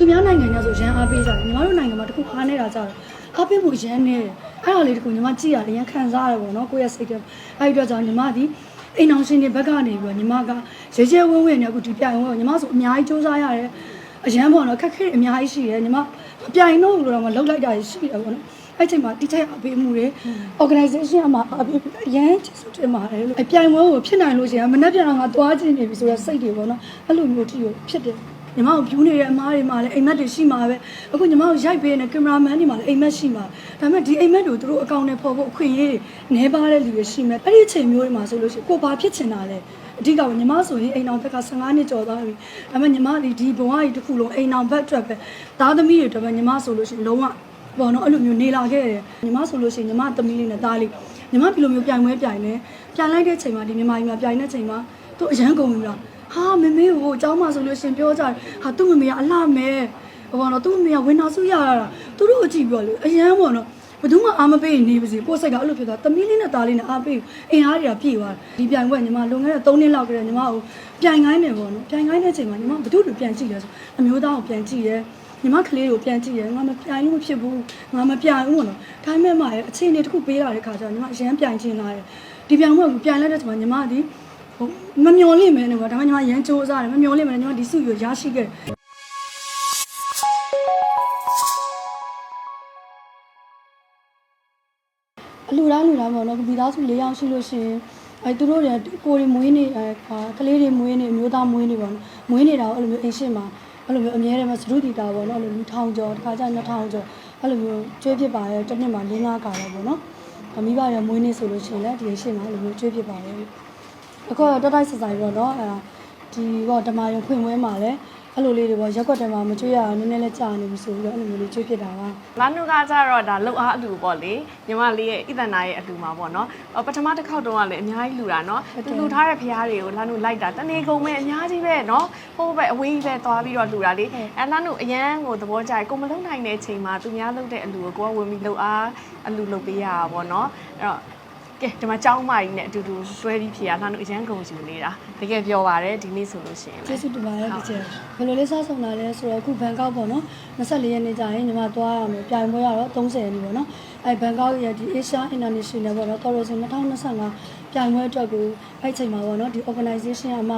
သူများနိုင်ငံများဆိုရန်အားပေးကြတယ်ညီမတို့နိုင်ငံမှာတခုအားနေတာကြတော့အားပေးဖို့ရန်နေတယ်အဲ့ဒါလေးတခုညီမကြည့်ရတယ်ရန်ခံစားရတယ်ပေါ့နော်ကိုယ့်ရဲ့စိတ်ထဲအဲ့ဒီတော့ကြောင့်ညီမဒီအိမ်အောင်ရှင်တွေဘက်ကနေပြီးတော့ညီမကရဲရဲဝဲဝဲနဲ့အခုဒီပြိုင်ဝဲညီမဆိုအများကြီးစူးစမ်းရတယ်အရန်ပေါ့နော်ခက်ခဲအများကြီးရှိတယ်ညီမပြိုင်တော့လို့တော့မလောက်လိုက်တာရှိတယ်ပေါ့နော်အဲ့ချိန်မှာတိကျအပေးမှုတွေ organization အမှာအပေးအရန်ကျေးဇူးတင်ပါတယ်လို့အပြိုင်ပွဲကိုဖြစ်နိုင်လို့ရှိရင်မနေ့ပြန်တော့ငါသွားကြည့်နေပြီဆိုတော့စိတ်တွေပေါ့နော်အဲ့လိုမျိုးတိကိုဖြစ်တယ် ညီမကိုဖြူနေတဲ့အမားတွေမှာလည်းအိမ်မက်တွေရှိမှာပဲအခုညီမကိုရိုက်ပေးနေကင်မရာမန်တွေမှာလည်းအိမ်မက်ရှိမှာဒါပေမဲ့ဒီအိမ်မက်တွေကိုသူတို့အကောင့်နဲ့ပေါ်ဖို့အခွင့်အရေးတွေနှဲပါတဲ့လူတွေရှိမယ်အဲ့ဒီအချိန်မျိုးတွေမှာဆိုလို့ရှိရင်ကိုဘာဖြစ်ချင်တာလဲအဓိကကညီမဆိုရင်အိမ်အောင်ဘက်က15နှစ်ကျော်သွားပြီဒါပေမဲ့ညီမဒီဒီဘဝကြီးတစ်ခုလုံးအိမ်အောင်ဘက်အတွက်ပဲသားသမီးတွေအတွက်ပဲညီမဆိုလို့ရှိရင်လုံးဝဘောနော်အဲ့လိုမျိုးနေလာခဲ့တယ်ညီမဆိုလို့ရှိရင်ညီမသမီးလေးနဲ့သားလေးညီမဒီလိုမျိုးပြိုင်ပွဲပြိုင်နေပြိုင်လိုက်တဲ့ချိန်မှာဒီမြန်မာပြည်မှာပြိုင်တဲ့ချိန်မှာသူအရန်ကုန်ပြီလား ဟာမမေကိုအเจ้าမဆိုလို့ရှင်ပြောကြတယ်ဟာသူ့မမေကအလှမဲဘောနော်သူ့မမေကဝင်နောက်စုရတာသူတို့အကြည့်ပြောလေအရန်ပေါ့နော်ဘယ်သူမှအာမပေးနေပါစေကိုယ်စိတ်ကအဲ့လိုဖြစ်သွားတမီးလေးနဲ့သားလေးနဲ့အားပေးအင်အားတွေကပြည့်သွားတယ်ဒီပြိုင်ပွဲညီမလွန်ခဲ့တဲ့3နှစ်လောက်ကလေးညီမကိုပြိုင်ခိုင်းနေပေါ့နော်ပြိုင်ခိုင်းတဲ့အချိန်မှာညီမဘယ်သူ့လိုပြန်ကြည့်လဲဆိုအမျိုးသားကိုပြန်ကြည့်ရဲညီမကလေးကိုပြန်ကြည့်ရဲငါမပြိုင်လို့မဖြစ်ဘူးငါမပြိုင်ဘူးပေါ့နော်ဒါပေမဲ့မှရဲ့အခြေအနေတစ်ခုပေးလာတဲ့ခါကျတော့ညီမအရန်ပြိုင်ချင်လာတယ်ဒီပြိုင်ပွဲကိုပြိုင်လိုက်တဲ့ချိန်မှာညီမဒီ ဟိုမမျော်လင့်မဲနဲ့ကွာဒါမှညီမရမ်းစူးစားတယ်မမျော်လင့်မဲနဲ့ညီမဒီစုရရရှိခဲ့တယ်အလူတိုင်းလူတိုင်းပေါ့နော်မိသားစု၄ယောက်ရှိလို့ရှိရင်အဲသူတို့တွေကိုယ်တွေမွေးနေအဲကလေးတွေမွေးနေမျိုးသားမွေးနေပေါ့နော်မွေးနေတာအဲ့လိုမျိုးအိမ်ရှိမှာအဲ့လိုမျိုးအမြဲတမ်းစရုတီတာပေါ့နော်အဲ့လိုလူထောင်ကျော်တစ်ခါကျ2000ကျော်အဲ့လိုမျိုးကျွေးဖြစ်ပါရဲ့တစ်နှစ်မှာ၄-၅ခါတော့ပေါ့နော်မိဘတွေမွေးနေဆိုလို့ရှိရင်လည်းဒီအိမ်ရှိမှာအဲ့လိုမျိုးကျွေးဖြစ်ပါရဲ့ အခုတော့တက်တိုက်ဆက်ဆိုင်ပေါ့နော်အဲဒီပေါ့ဓမ္မရုံဖွင့်ပွဲမှာလည်းအဲ့လိုလေးတွေပေါ့ရက်ွက်တယ်မှာမကျွေးရအောင်နည်းနည်းလေးကြာနေပြီဆိုပြီးတော့အဲ့လိုမျိုးလေးကျွေးဖြစ်တာပါလာနုကကြတော့ဒါလှုပ်အားအလူပေါ့လေညီမလေးရဲ့ဣဒနာရဲ့အလူမှာပေါ့နော်အော်ပထမတစ်ခေါက်တုန်းကလည်းအများကြီးလူတာနော်သူလူထားတဲ့ဖရားတွေကိုလာနုလိုက်တာတနေကုန်ပဲအများကြီးပဲနော်ဟိုးပဲအဝေးကြီးပဲသွားပြီးတော့လူတာလေအဲလာနုအရန်ကိုသဘောကျတယ်ကိုမလုံနိုင်တဲ့အချိန်မှာသူများလုပ်တဲ့အလူကိုကိုကဝင်ပြီးလှုပ်အားအလူလုပ်ပေးရတာပေါ့နော်အဲ့တော့ ကဲဒီမှာចောင်းမကြီးနဲ့အတူတူတွဲပြီးဖြေရလာနုအရန်ကုန်ယူနေတာတကယ်ပြောပါတယ်ဒီနေ့ဆိုလို့ရှိရင်လေကျေးဇူးတင်ပါတယ်ဒီချက်ဘယ်လိုလေးစားဆောင်တာလဲဆိုတော့အခုဘန်ကောက်ပေါ့နော်24ရက်နေ့ကျရင်ညီမသွားရမယ်ပြိုင်ပွဲရတော့30ရက်နေ့ပေါ့နော်အဲဘန်ကောက်ရဲ့ဒီ Asia International ပေါ့နော် Tourism 2025ပြိုင်ပွဲအတွက်ကိုအဲ့ချိန်မှာပေါ့နော်ဒီ organization အမ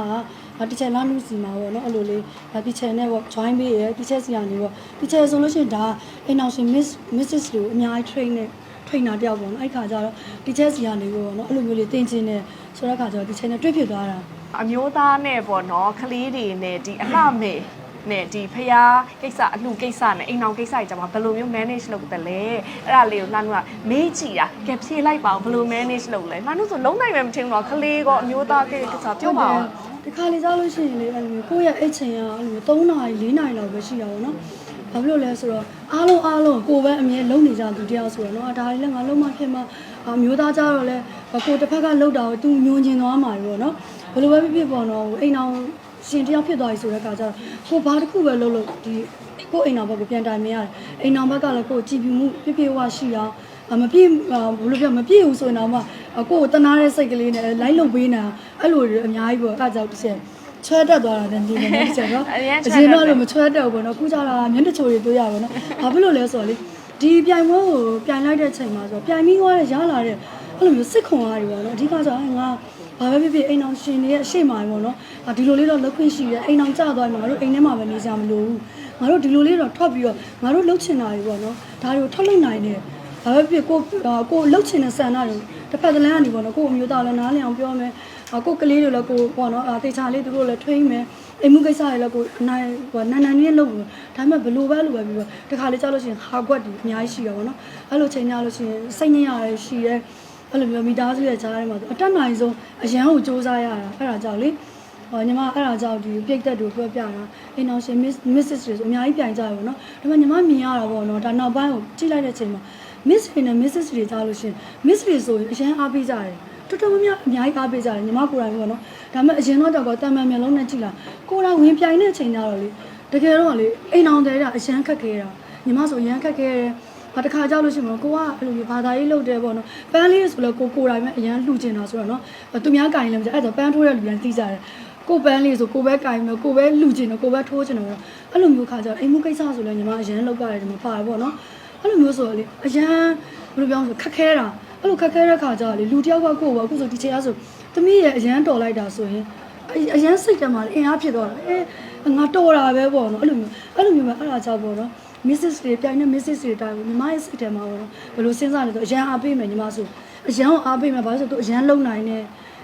ကဒီချက်လာနုစီမှာပေါ့နော်အဲ့လိုလေးဒီချက်နဲ့ပေါ့ join ပေးရဒီချက်စီကနေပေါ့ဒီချက်ဆိုလို့ရှိရင်ဒါ International Miss Mrs လို့အများကြီး train နဲ့ trainer တယောက်ပေါ့နော်အဲ့ခါကျတော့ဒီချက်စီကနေပေါ့နော်အဲ့လိုမျိုးလေးသင်ချင်းနဲ့ဆိုတော့ခါကျတော့ဒီချက်နဲ့တွေ့ဖြစ်သွားတာအမျိုးသားနဲ့ပေါ့နော်ကလေးတွေနဲ့ဒီအလှမေနဲ့ဒီဖျားကိစ္စအလှကိစ္စနဲ့အိမ်အောင်ကိစ္စကြီးကြမှာဘယ်လိုမျိုး manage လုပ်တယ်လဲအဲ့ဒါလေးကိုလှမ်းကမေးကြည့်တာကဲဖြေလိုက်ပါအောင်ဘယ်လို manage လုပ်လဲလှမ်းတို့ဆိုလုံးနိုင်မယ်မထင်ဘူးတော့ကလေးကောအမျိုးသားကိစ္စပြောပါအောင်ဒီခါလေးစားလို့ရှိရင်လေအဲ့လိုမျိုးကိုယ့်ရဲ့အိတ်ချိန်ကအဲ့လိုမျိုး3နာရီ4နာရီလောက်ပဲရှိတာပေါ့နော် ဘာဖြစ်လို့လဲဆိုတော့အားလုံးအားလုံးကိုယ်ပဲအမြဲလုံနေကြသူတယောက်ဆိုတော့နော်ဒါလေးလည်းငါလုံးမဖြစ်မှအမျိုးသားကြတော့လဲကိုယ်တစ်ဖက်ကလှုပ်တာကိုသူညွန်ကျင်သွားမှာပေါ့နော်ဘယ်လိုပဲဖြစ်ဖြစ်ပေါ့နော်အိမ်အောင်ရှင်တယောက်ဖြစ်သွားပြီဆိုတဲ့အခါကျတော့ကိုဘာတစ်ခုပဲလုပ်လို့ဒီကိုအိမ်အောင်ဘက်ကိုပြန်တိုင်မရတယ်အိမ်အောင်ဘက်ကလည်းကိုကြည်ပြမှုပြပြဝရှိအောင်အမပြည့်ဘယ်လိုပြောမပြည့်ဘူးဆိုရင်တော့မှကိုကိုတနာတဲ့စိတ်ကလေးနဲ့လိုက်လုပ်ပေးနေတာအဲ့လိုတွေအများကြီးပေါ့အဲ့ဒါကြောင့်တစ်ချက် ချွဲတက်သွားတာနဲ့နေနေတစ်ချက်နော်အရင်အရင်တော့လို့မချွဲတက်ဘူးပေါ့နော်ခုကျတော့မျက်နှာချိုတွေတွေ့ရပါတော့ဘာဖြစ်လို့လဲဆိုတော့လေဒီပြိုင်ပွဲကိုပြိုင်လိုက်တဲ့ချိန်မှာဆိုတော့ပြိုင်ပြီးသွားတဲ့ရလာတဲ့အဲ့လိုမျိုးစစ်ခွန်အားတွေပေါ့နော်အဓိကဆိုတော့ငါဘာပဲဖြစ်ဖြစ်အိမ်အောင်ရှင်တွေရဲ့အရှိမပေါ့နော်ဒီလိုလေးတော့လုပ်ခွင့်ရှိတယ်အိမ်အောင်ကြသွားရင်ငါတို့အိမ်ထဲမှာပဲနေကြမလို့ဘူးငါတို့ဒီလိုလေးတော့ထွက်ပြီးတော့ငါတို့လှုပ်ချင်တာတွေပေါ့နော်ဒါတွေကိုထွက်လုပ်နိုင်တယ်ဘာပဲဖြစ်ကိုကိုလှုပ်ချင်တဲ့ဆန္ဒတွေတစ်ဖက်တစ်လမ်းကနေပေါ့နော်ကိုအမျိုးသားလည်းနားလည်အောင်ပြောမယ် ကိုကလေးတွေလည်းကိုပေါ့နော်တေချာလေးသူတို့လည်းထွေးမယ်အိမ်မှုကိစ္စတွေလည်းကိုနိုင်ဟိုနန်နန်လေးလုပ်ဘူးဒါပေမဲ့ဘလို့ပဲလို့ပဲပြီးတော့တခါလေးကြောက်လို့ရှိရင်ဟာကွက်တွေအများကြီးရှိရပါတော့အဲ့လိုချိန်ညလို့ရှိရင်စိတ်ညစ်ရတယ်ရှိရဲအဲ့လိုမျိုးမိသားစုရဲ့ကြားထဲမှာအတက်နိုင်ဆုံးအရန်ကိုစူးစမ်းရတာအဲ့ဒါကြောင့်လေဟောညီမအဲ့ဒါကြောင့်ဒီပြိတ်သက်တို့ပြောပြတာအိမ်အောင်ရှင် Miss Mrs တွေဆိုအများကြီးပြိုင်ကြရပါတော့ဒါပေမဲ့ညီမမြင်ရတာပေါ့နော်ဒါနောက်ပိုင်းကိုကြည့်လိုက်တဲ့ချိန်မှာ Miss တွေနဲ့ Mrs တွေကြားလို့ရှိရင် Miss တွေဆိုရင်အရန်အားပေးကြတယ် တော်တော်များများအများကြီးအားပေးကြတယ်ညီမကိုယ်တိုင်ပေါ့နော်ဒါပေမဲ့အရင်တော့တော့တန်မှန်မျက်လုံးနဲ့ကြည့်လာကိုယ်တိုင်ဝင်ပြိုင်တဲ့အချိန်ကျတော့လေတကယ်တော့လေအိမ်အောင်တယ်တာအရန်ခက်ခဲတာညီမဆိုအရန်ခက်ခဲတယ်ဘာတစ်ခါကြောက်လို့ရှိရင်ကိုကအဲ့လိုမျိုးဘာသာရေးလုပ်တယ်ပေါ့နော်ပန်းလေးဆိုလည်းကိုကိုယ်တိုင်ပဲအရန်လှူကျင်တာဆိုတော့နော်သူများကင်လည်းမကြအဲ့တော့ပန်းထိုးတဲ့လူတိုင်းသိကြတယ်ကိုယ်ပန်းလေးဆိုကိုယ်ပဲကင်မယ်ကိုယ်ပဲလူကျင်တယ်ကိုယ်ပဲထိုးကျင်တယ်ပေါ့အဲ့လိုမျိုးခါကြတော့အိမ်မှုကိစ္စဆိုလဲညီမအရန်လောက်ပါတယ်ဒီမှာပါတယ်ပေါ့နော်အဲ့လိုမျိုးဆိုတော့လေအရန်ဘယ်လိုပြောမလဲခက်ခဲတာ အဲ့လိုခက်ခဲတဲ့ခါကြတော့လေလူတယောက်ကကိုယ်ပေါ့အခုဆိုဒီချိန်အားဆိုသမီးရဲ့အရန်တော်လိုက်တာဆိုရင်အရန်စိတ်ထဲမှာအင်အားဖြစ်တော့တာအဲငါတော်တာပဲပေါ့နော်အဲ့လိုမျိုးအဲ့လိုမျိုးပဲအဲ့ဒါကြောင့်ပေါ့နော် Mrs တွေပြိုင်တဲ့ Mrs တွေတိုင်းညီမရဲ့စိတ်ထဲမှာပေါ့နော်ဘယ်လိုစဉ်းစားလဲဆိုအရန်အားပေးမယ်ညီမဆိုအရန်ကိုအားပေးမယ်ဘာလို့ဆိုတော့သူအရန်လုံနိုင်နေ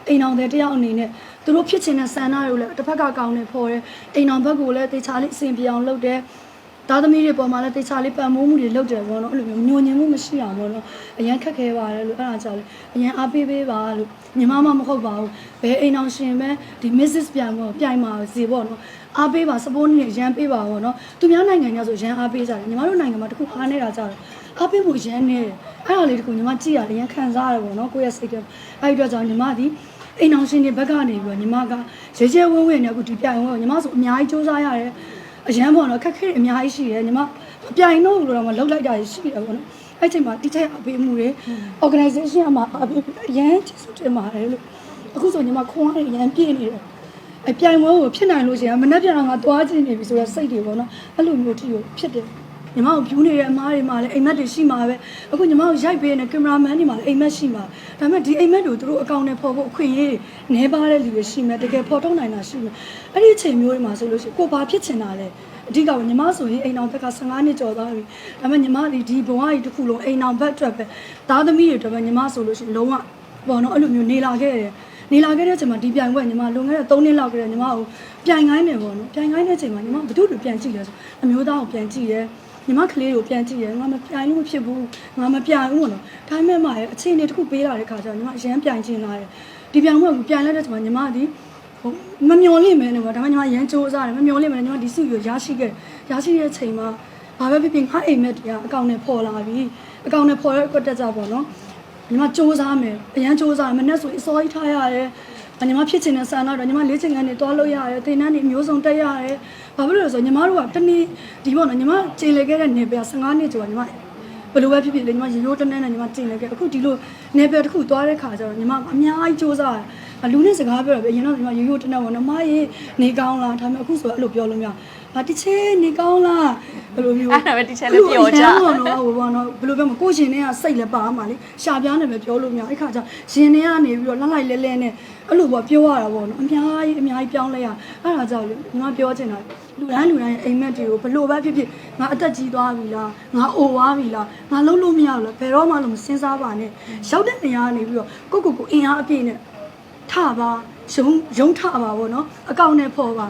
အိမ်အောင်တဲ့တယောက်အနေနဲ့သူတို့ဖြစ်ချင်တဲ့ဆန္ဒတွေကိုလည်းတစ်ဖက်ကကောင်းနေဖော်တယ်အိမ်အောင်ဘက်ကိုလည်းတေချာလေးအစဉ်ပြေအောင်လုပ်တယ် သားသမီးတွေပေါ်မှာလည်းတေချာလေးပံ့ပိုးမှုတွေလုပ်တယ်ပေါ့နော်အဲ့လိုမျိုးညှို့ညင်မှုမရှိအောင်ပေါ့နော်အရန်ခက်ခဲပါတယ်လို့အဲ့ဒါကြောင့်လေအရန်အားပေးပေးပါလို့ညီမမမဟုတ်ပါဘူးဘယ်အိမ်အောင်ရှင်ပဲဒီ Mrs ပြိုင်ပေါ့ပြိုင်ပါစေပေါ့နော်အားပေးပါ support နဲ့ရန်ပေးပါပေါ့နော်သူများနိုင်ငံညာဆိုရန်အားပေးကြတယ်ညီမတို့နိုင်ငံမှာတခုအားနေတာကြတယ်အားပေးဖို့ရန်နေတယ်အဲ့ဒါလေးတခုညီမကြည့်ရတယ်ရန်ခံစားရတယ်ပေါ့နော်ကိုယ့်ရဲ့စိတ်ထဲအဲ့ဒီတော့ကြောင့်ညီမဒီအိမ်အောင်ရှင်တွေဘက်ကနေပြီးတော့ညီမကရေကျဲဝင်းဝင်းနဲ့အခုဒီပြိုင်ဝဲကိုညီမဆိုအများကြီးစူးစမ်းရတယ် အရန်ပေါ့နော်ခက်ခဲအများကြီးရှိတယ်ညီမပြိုင်တော့လို့တော့မလောက်လိုက်တာရှိတယ်ပေါ့နော်အဲ့ချိန်မှာတိကျအပေးမှုတွေ organization အမှာအပေးအရန်ချစ်စွတင်ပါတယ်လို့အခုဆိုညီမခွန်အားရရန်ပြည့်နေတယ်အပြိုင်ပွဲကိုဖြစ်နိုင်လို့ရှိရင်မနှက်ပြန်တော့ငါသွားကြည့်နေပြီဆိုတော့စိတ်တွေပေါ့နော်အဲ့လိုမျိုးတိကိုဖြစ်တယ် ညီမကိုဖြူနေတဲ့အမားတွေမှာလည်းအိမ်မက်တွေရှိမှာပဲအခုညီမကိုရိုက်ပေးနေကင်မရာမန်တွေမှာလည်းအိမ်မက်ရှိမှာဒါပေမဲ့ဒီအိမ်မက်တွေကိုသူတို့အကောင့်နဲ့ပေါ်ဖို့အခွင့်အရေးတွေနဲပါတဲ့လူတွေရှိမယ်တကယ်ပေါ်ထုတ်နိုင်တာရှိမယ်အဲ့ဒီအချိန်မျိုးတွေမှာဆိုလို့ရှိရင်ကိုဘာဖြစ်ချင်တာလဲအဓိကကညီမဆိုရင်အိမ်အောင်ဘက်က15နှစ်ကျော်သွားပြီဒါပေမဲ့ညီမဒီဒီဘဝကြီးတစ်ခုလုံးအိမ်အောင်ဘက်အတွက်ပဲသားသမီးတွေအတွက်ပဲညီမဆိုလို့ရှိရင်လုံးဝဘောနော်အဲ့လိုမျိုးနေလာခဲ့တယ်နေလာခဲ့တဲ့အချိန်မှာဒီပြိုင်ပွဲညီမလွန်ခဲ့တဲ့3နှစ်လောက်ကလေးညီမကိုပြိုင်ခိုင်းနေပေါ့နော်ပြိုင်ခိုင်းတဲ့အချိန်မှာညီမဘယ်သူ့လူပြန်ကြည့်လဲဆိုအမျိုးသားကိုပြန်ကြည့်ရဲ ညီမကလေးကိုပြန်ကြည့်ရဲငါမပြိုင်လို့မဖြစ်ဘူးငါမပြိုင်ဘူးပေါ့နော်ဒါပေမဲ့မှရဲ့အခြေအနေတစ်ခုပေးလာတဲ့ခါကျတော့ညီမအရန်ပြိုင်ချင်လာတယ်ဒီပြိုင်ပွဲကိုပြိုင်လိုက်တဲ့အချိန်မှာညီမဒီဟိုမမျော်လင့်မဲနေပေါ့ဒါပေမဲ့ညီမရန်စူးစမ်းတယ်မမျော်လင့်မဲညီမဒီစုကိုရရှိခဲ့ရရှိတဲ့အချိန်မှာဘာပဲဖြစ်ဖြစ်ငါအိမ်မက်တရားအကောင့်နဲ့ပေါ်လာပြီအကောင့်နဲ့ပေါ်ရတဲ့တက်ကြပေါ့နော်ညီမစူးစမ်းမယ်အရန်စူးစမ်းမယ်မနဲ့ဆိုအစောကြီးထားရတယ် ညီမဖြစ်ချင်တဲ့ဆန္ဒတော့ညီမလေးချင်ကနေတွားလို့ရတယ်သင်တန်းတွေအမျိုးစုံတက်ရတယ်ဘာဖြစ်လို့လဲဆိုတော့ညီမတို့ကတနေ့ဒီပေါ့နော်ညီမကျင်လေခဲ့တဲ့နေပြ15နှစ်ကျော်ညီမဘယ်လိုပဲဖြစ်ဖြစ်လေညီမရေရိုးတန်းတန်းနဲ့ညီမကျင်လေခဲ့အခုဒီလိုနေပြတစ်ခုတွားတဲ့ခါကျတော့ညီမအများကြီးစူးစမ်းတယ် လူနဲ့စကားပြောရပြီအရင်တော့ညီမရိုးရိုးတန်းတန်းပေါ့နော်မရေနေကောင်းလားဒါပေမဲ့အခုဆိုအဲ့လိုပြောလို့မရဘာတချေနေကောင်းလားဘယ်လိုမျိုးအဲ့ဒါပဲတီချာလည်းပြောကြပေါ့နော်ဟိုပေါ့နော်ဘယ်လိုပြောမလဲကိုရှင်တွေကစိတ်လည်းပါမှာလေရှာပြားနေပဲပြောလို့မရအဲ့ခါကျရှင်တွေကနေပြီးတော့လှလိုက်လဲလဲနဲ့အဲ့လိုပေါ့ပြောရတာပေါ့နော်အများကြီးအများကြီးပြောင်းလဲရအဲ့ဒါကြောင့်လေညီမပြောချင်တာလူတိုင်းလူတိုင်းရဲ့အိမ်မက်တွေကိုဘလို့ပဲဖြစ်ဖြစ်ငါအသက်ကြီးသွားပြီလားငါအိုသွားပြီလားငါလုံးလို့မရဘူးလားဘယ်တော့မှလို့မစင်စားပါနဲ့ရောက်တဲ့နေရာကနေပြီးတော့ကိုကိုကိုအင်အားအပြည့်နဲ့ ထပါရုံရုံထပါပေါ့နော်အကောင့်နဲ့ဖော်ပါ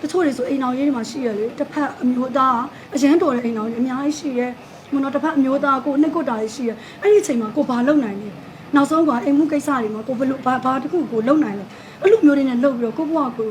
တချို့တွေဆိုအိမ်အောင်ရေးတွေမှာရှိရလေတစ်ဖက်အမျိုးသားအရန်တော်တဲ့အိမ်အောင်ကြီးအများကြီးရှိရဲမနော်တစ်ဖက်အမျိုးသားကိုနှစ်ကုတ်တာတွေရှိရဲအဲ့ဒီအချိန်မှာကိုဘာလုပ်နိုင်လဲနောက်ဆုံးကအိမ်မှုကိစ္စတွေမှာကိုဘယ်လိုဘာဘာတစ်ခုကိုလုပ်နိုင်လဲအဲ့လိုမျိုးတွေနဲ့လုပ်ပြီးတော့ကိုဘဝကို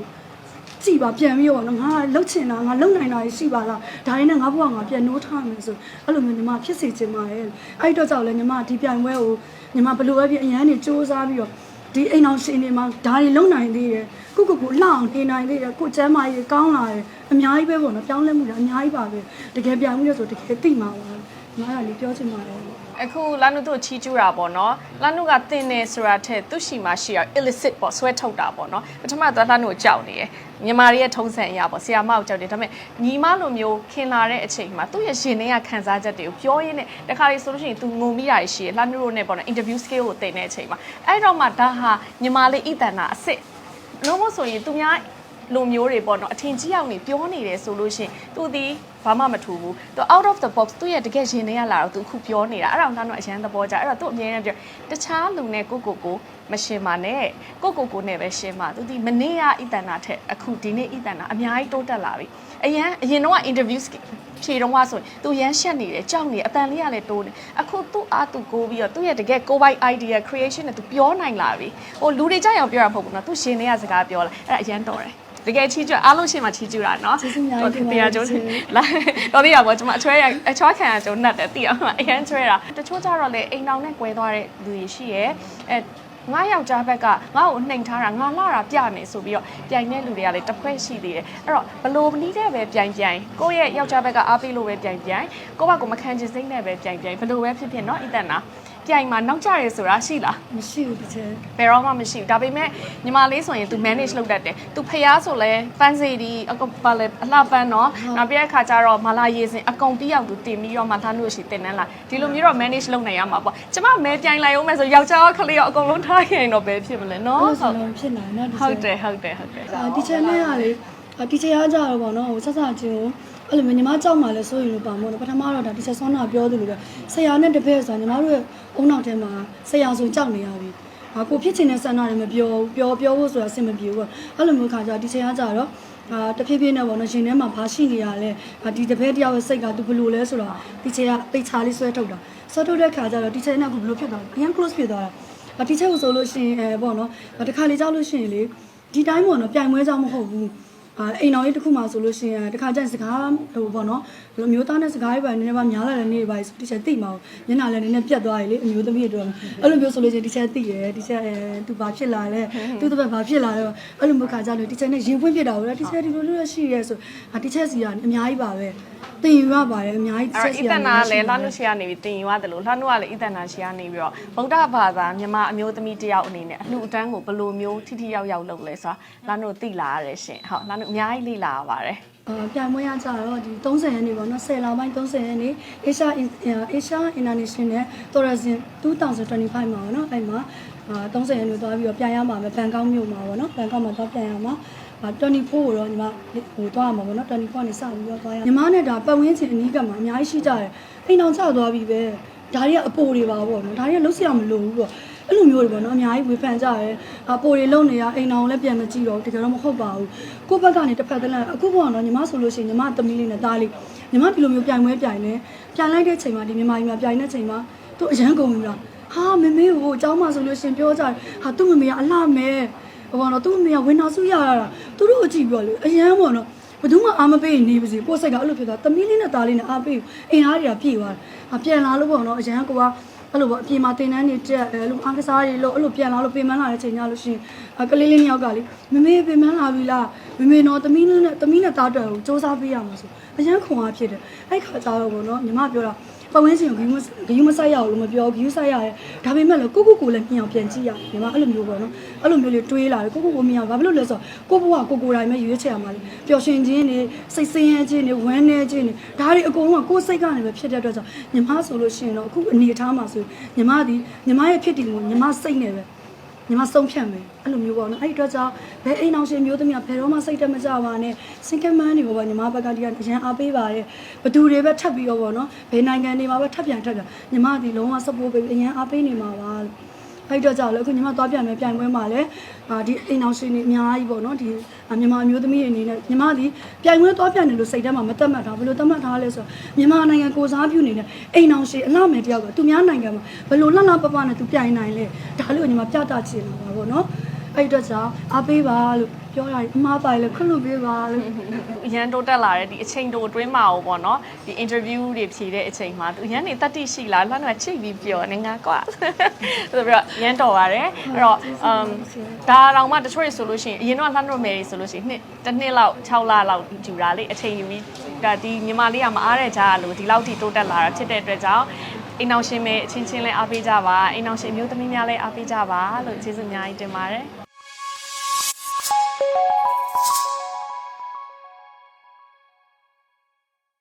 ကြည်ပါပြန်ပြီးတော့နော်ငါလှုပ်ချင်တာငါလုံနိုင်တာရှိပါလားဒါရင်းနဲ့ငါဘဝငါပြန်နိုးထားမယ်ဆိုအဲ့လိုမျိုးညီမဖြစ်စေချင်ပါရဲ့အဲ့တော့ကြောင့်လဲညီမဒီပြိုင်ပွဲကိုညီမဘယ်လိုပဲဖြစ်အရန်နေစူးစမ်းပြီးတော့ ဒီအိမ်အောင်ရှင်တွေမှာဒါတွေလုံနိုင်သေးတယ်ကိုကိုကိုလှအောင်နေနိုင်သေးတယ်ကိုကျမ်းမာရေးကောင်းလာတယ်အများကြီးပဲပေါ့နော်ပြောင်းလဲမှုတွေအများကြီးပါပဲတကယ်ပြိုင်မှုတွေဆိုတကယ်သိမှာပါညီမကလေပြောချင်ပါတယ် အခုလာနုတို့ချီးကျူးတာပေါ့နော်လာနုကတင်နေဆိုတာထက်သူ့ရှိမှရှိရ illicit ပေါ့ဆွဲထုတ်တာပေါ့နော်ပထမသွားလာနုကိုကြောက်နေရယ်မြန်မာတွေရဲ့ထုံးစံအရာပေါ့ဆီယာမကိုကြောက်တယ်ဒါပေမဲ့ညီမလိုမျိုးခင်လာတဲ့အချိန်မှာသူ့ရဲ့ရှင်တွေကခံစားချက်တွေကိုပြောရင်းနဲ့တခါလေဆိုလို့ရှိရင် तू ငုံမိတာရှိရယ်လာနုတို့နဲ့ပေါ့နော် interview skill ကိုတင်တဲ့အချိန်မှာအဲ့တော့မှဒါဟာညီမလေးဣတန်နာအစ်စ်လုံးဝဆိုရင်သူများလိုမျိုးတွေပေါ့နော်အထင်ကြီးအောင်နေပြောနေတယ်ဆိုလို့ရှိရင်သူဒီ ဘာမှမထူဘူးသူ out of the box သူရဲ့တကယ်ရှင်တွေကလာတော့သူအခုပြောနေတာအဲ့ဒါကိုတော့အရန်သဘောကျအဲ့တော့သူအမြဲတမ်းပြောတခြားလူနဲ့ကိုကိုကိုမရှင်ပါနဲ့ကိုကိုကိုနဲ့ပဲရှင်ပါသူဒီမနေ့ကဣတန်နာထက်အခုဒီနေ့ဣတန်နာအများကြီးတိုးတက်လာပြီအရန်အရင်တော့ interview ဖြေတော့ကဆိုရင်သူရမ်းရှက်နေတယ်ကြောက်နေတယ်အတန်လေးကလည်းတိုးနေအခုသူ့အားသူကိုပြီးတော့သူ့ရဲ့တကယ်ကိုပိုင် idea creation နဲ့သူပြောနိုင်လာပြီဟိုလူတွေကြောက်အောင်ပြောတာမဟုတ်ဘူးနော်သူရှင်တွေကစကားပြောလာအဲ့ဒါအရန်တော်တယ် တကယ်ချီးကျူးအားလုံးရှင်းမှာချီးကျူးတာနော် ကျေးဇူးများတင်ပါတယ် တရားကျုံးလာတော့ဒီရပါကျွန်မအချွဲရအချွားခံရကျုံးနှက်တယ်သိအောင်အရန်ချွဲတာတချို့ကြတော့လေအိမ်တောင်နဲ့꿰သွားတဲ့လူတွေရှိရဲ့အဲငါယောက်ျားဘက်ကငါ့ကိုနှိမ်ထားတာငါလာတာပြမယ်ဆိုပြီးတော့ပြိုင်တဲ့လူတွေကလည်းတစ်ဖွဲ့ရှိသေးတယ်အဲ့တော့ဘလို့နီးတဲ့ပဲပြိုင်ပြိုင်ကိုယ့်ရဲ့ယောက်ျားဘက်ကအားပေးလို့ပဲပြိုင်ပြိုင်ကိုယ့်ဘက်ကမခံချင်စိမ့်နဲ့ပဲပြိုင်ပြိုင်ဘလို့ပဲဖြစ်ဖြစ်เนาะဣတန်နာ ပြိုင်မှာနောက်ကျရဲဆိုတာရှိလား မရှိဘူးဒီချက် ဘယ်တော့မှမရှိဘူးဒါပေမဲ့ညီမလေးဆိုရင် तू manage လုပ်တတ်တယ် तू ဖျားဆိုလဲပန်းစီဒီအကုန်ပါလဲအလှပန်းเนาะနောက်ပြတဲ့ခါကျတော့မလာရေးစင်အကုန်ပြီးအောင် तू တင်ပြီးတော့မှသားလို့ရှိတင်နန်းလာဒီလိုမျိုးတော့ manage လုပ်နိုင်ရမှာပေါ့ကျမမဲပြိုင်လိုက်အောင်မယ်ဆိုယောက်ျားရောခလေးရောအကုန်လုံးထားရင်တော့ဘယ်ဖြစ်မလဲเนาะ အဲ့လိုဆိုတော့ဖြစ်နိုင်နော်ဒီ ဟုတ်တယ်ဟုတ်တယ်ဟုတ်တယ် အာဒီချက်နဲ့ကလေအာဒီချက်ရကြတော့ဗောနော်ဟိုဆက်ဆက်ချင်းကို အဲ့လိုမျိုးညီမကြောက်မှလည်းစိုးရင်လို့ပါမို့နော်ပထမတော့ဒါဒီချက်ဆောင်းတာပြောသလိုပဲဆရာနဲ့တပည့်ဆိုတာညီမတို့ရဲ့အုံနောက်ထဲမှာဆရာဆိုကြောက်နေရပြီအာကိုဖြစ်ချင်တဲ့ဆန္ဒတွေမပြောဘူးပြောပြောဖို့ဆိုတာအဆင်မပြေဘူးပေါ့အဲ့လိုမျိုးခါကြဒီချက်ရကြတော့အာတဖြည်းဖြည်းနဲ့ပေါ့နော်ရှင်ထဲမှာဘာရှိနေရလဲအာဒီတပည့်တယောက်ရဲ့စိတ်ကသူဘယ်လိုလဲဆိုတော့ဒီချက်ကပိတ်ချလေးဆွဲထုတ်တာဆွဲထုတ်တဲ့ခါကျတော့ဒီချက်နဲ့ကဘယ်လိုဖြစ်သွားလဲအရင် close ဖြစ်သွားတာအာဒီချက်ကိုဆိုလို့ရှိရင်အဲပေါ့နော်တခါလေကြောက်လို့ရှိရင်လေဒီတိုင်းပေါ့နော်ပြိုင်ပွဲကြောင့်မဟုတ်ဘူး အာအိမ်တော်ကြီးတစ်ခုမှဆိုလို့ရှိရင်တခါကျရင်စကားဟိုပေါ့နော်ဘယ်လိုမျိုးသားနဲ့စကားတွေပဲနည်းနည်းပါများလာတဲ့နေ့တွေပါဆိုဒီချက်သိမှာမျက်နှာလည်းနည်းနည်းပြတ်သွားရလေအမျိုးသမီးတွေတော့အဲ့လိုမျိုးဆိုလို့ရှိရင်ဒီချက်သိရယ်ဒီချက်အဲသူဘာဖြစ်လာလဲသူတပတ်ဘာဖြစ်လာလဲအဲ့လိုမျိုးခါကြလို့ဒီချက်နဲ့ရင်ပွင့်ဖြစ်တာပေါ့ဒီချက်ဒီလိုလိုရှိရဲဆိုအာဒီချက်စီကအများကြီးပါပဲတင်ယူရပါတယ်အများကြီးအဲ့ချက်တော့စီအီတနာလည်းလှမ်းလို့ရှိရနေပြီးတင်ယူရတယ်လို့လှမ်းလို့ကလည်းအီတနာရှိရနေပြီးတော့ဗုဒ္ဓဘာသာမြန်မာအမျိုးသမီးတယောက်အနေနဲ့အလှူအတန်းကိုဘယ်လိုမျိုးထိထိရောက်ရောက်လုပ်လဲဆိုတာလှမ်းလို့သိလာရတယ်ရှင်ဟုတ်လှမ်းလို့အများကြီးလေ့လာရပါတယ်အာပြိုင်ပွဲရကြတော့ဒီ30ရက်နေ့ပေါ့နော်10လပိုင်း30ရက်နေ့ Asia Asia International Tourism 2025မှာပေါ့နော်အဲ့မှာအာ30ရက်နေ့သွားပြီးတော့ပြိုင်ရမှာပဲဘန်ကောက်မြို့မှာပေါ့နော်ဘန်ကောက်မှာသွားပြိုင်ရမှာအာ24ကိုတော့ညီမဟိုသွားရမှာပေါ့နော်24ကနေစပြီးတော့သွားရညီမနဲ့ဒါပတ်ဝန်းကျင်အနီးကပ်မှာအများကြီးရှိကြတယ်အိမ်အောင်ချသွားပြီးပဲဒါတွေကအပိုတွေပါပေါ့နော်ဒါတွေကလုံးစရာမလိုဘူးပေါ့ အဲ့လိုမျိုးတွေပေါ့နော်အများကြီးဝေဖန်ကြရဲအပိုတွေလုံနေရအိမ်အောင်လည်းပြန်မကြည့်တော့ဘူးတကယ်တော့မဟုတ်ပါဘူးကိုယ့်ဘက်ကနေတစ်ဖက်တစ်လန့်အခုပေါ့နော်ညီမဆိုလို့ရှိရင်ညီမသမီးလေးနဲ့သားလေးညီမဒီလိုမျိုးပြိုင်ပွဲပြိုင်နေပြိုင်လိုက်တဲ့ချိန်မှာဒီမြန်မာပြည်မှာပြိုင်တဲ့ချိန်မှာသူအရန်ကုန်ပြီလားဟာမမေကိုအเจ้าမဆိုလို့ရှိရင်ပြောကြတယ်ဟာသူ့မမေကအလှမဲဟိုပေါ့နော်သူ့မမေကဝင်တော်စုရရတာသူတို့အကြည့်ပြောလေအရန်ပေါ့နော်ဘယ်သူမှအားမပေးနေပါစေကိုယ်စိတ်ကအဲ့လိုဖြစ်သွားသမီးလေးနဲ့သားလေးနဲ့အားပေးအင်အားတွေကပြည့်သွားတယ်အပြန်လာလို့ပေါ့နော်အရန်က အဲ့လိုပေါ့အပြင်မှာတင်တန်းနေတက်အဲ့လိုအားကစားတွေလို့အဲ့လိုပြန်လာလို့ပြင်မလာတဲ့ချိန်ညလို့ရှိရင်ကလေးလေးနှစ်ယောက်ကလေမမေပြင်မလာပြီလားမမေတော့သမီးလေးနဲ့သမီးနဲ့သားတော်ကိုစူးစမ်းပေးရမှာဆိုအရန်ခွန်အားဖြစ်တယ်အဲ့ခါကျတော့ပေါ့နော်ညီမပြောတာ ပတ်ဝန်းကျင်ကိုဂယူဂယူမဆိုင်ရအောင်လို့မပြောဂယူဆိုင်ရတယ်ဒါပေမဲ့လည်းကိုကိုကိုလည်းမြင်အောင်ပြန်ကြည့်ရညီမအဲ့လိုမျိုးပေါ့နော်အဲ့လိုမျိုးလေးတွေးလာတယ်ကိုကိုကိုမြင်အောင်ဘာဖြစ်လို့လဲဆိုတော့ကိုဘဝကိုကိုတိုင်းပဲရွေးချယ်ရမှာလေပျော်ရွှင်ခြင်းနေစိတ်ဆင်းရဲခြင်းနေဝမ်းနည်းခြင်းနေဒါတွေအကုန်လုံးကကိုယ်စိတ်ကနေပဲဖြစ်တဲ့အတွက်ကြောင့်ညီမဆိုလို့ရှိရင်တော့အခုအနေထားမှာဆိုညီမဒီညီမရဲ့ဖြစ်တည်မှုညီမစိတ်နဲ့ပဲ ညီမဆုံးဖြတ်မယ်အဲ့လိုမျိုးပေါ့နော်အဲ့ဒီအတွက်ကြောင့်ဘယ်အိမ်အောင်ရှင်မျိုးသမီးကဘယ်တော့မှစိတ်တက်မကြပါနဲ့စင်ကမန်းတွေပေါ့ညီမဘက်ကဒီကအရန်အားပေးပါတယ်ဘသူတွေပဲထပ်ပြီးတော့ပေါ့နော်ဘယ်နိုင်ငံတွေမှာပဲထပ်ပြန်ထပ်ပြန်ညီမဒီလုံးဝ support ပေးပြီးအရန်အားပေးနေမှာပါလို့ အဲ့တော့ကြောင့်လည်းအခုညီမသွားပြန်မယ်ပြိုင်ပွဲမှာလည်းအာဒီအိမ်အောင်ရှင်တွေအများကြီးပေါ့နော်ဒီမြန်မာအမျိုးသမီးတွေအနေနဲ့ညီမဒီပြိုင်ပွဲသွားပြန်တယ်လို့စိတ်ထဲမှာမသက်မှတ်တာဘယ်လိုသက်မှတ်ထားလဲဆိုတော့မြန်မာနိုင်ငံကိုစားပြုနေတဲ့အိမ်အောင်ရှင်အလှမယ်တယောက်ကသူများနိုင်ငံမှာဘယ်လိုလှလှပပနဲ့သူပြိုင်နိုင်လဲဒါလေးကိုညီမပြတာချင်တာပါပေါ့နော် အဲ့တော့ကြောင့်အားပေးပါလို့ပြောတာအမားပါလေခွင့်လို့ပေးပါလို့အရန်တိုးတက်လာတဲ့ဒီအချိန်တိုအတွင်းမှာပေါ့နော်ဒီ interview တွေဖြေတဲ့အချိန်မှာသူအရန်နေတတိရှိလားလှမ်းတော့ချိတ်ပြီးပြောနေငါကွာဆိုပြီးတော့ရန်တော်ပါတယ်အဲ့တော့ um ဒါတောင်မှတချို့တွေဆိုလို့ရှိရင်အရင်တော့လှမ်းတော့မယ်ဆိုလို့ရှိရင်နှစ်တစ်နှစ်လောက်6လလောက်ယူတာလေအချိန်ယူပြီးဒါဒီမြန်မာလေးကမအားတဲ့ကြားလို့ဒီလောက်ထိတိုးတက်လာတာဖြစ်တဲ့အတွက်ကြောင့်အိမ်အောင်ရှင်မဲအချင်းချင်းလဲအားပေးကြပါအိမ်အောင်ရှင်မျိုးသမီးများလဲအားပေးကြပါလို့ကျေးဇူးအများကြီးတင်ပါတယ်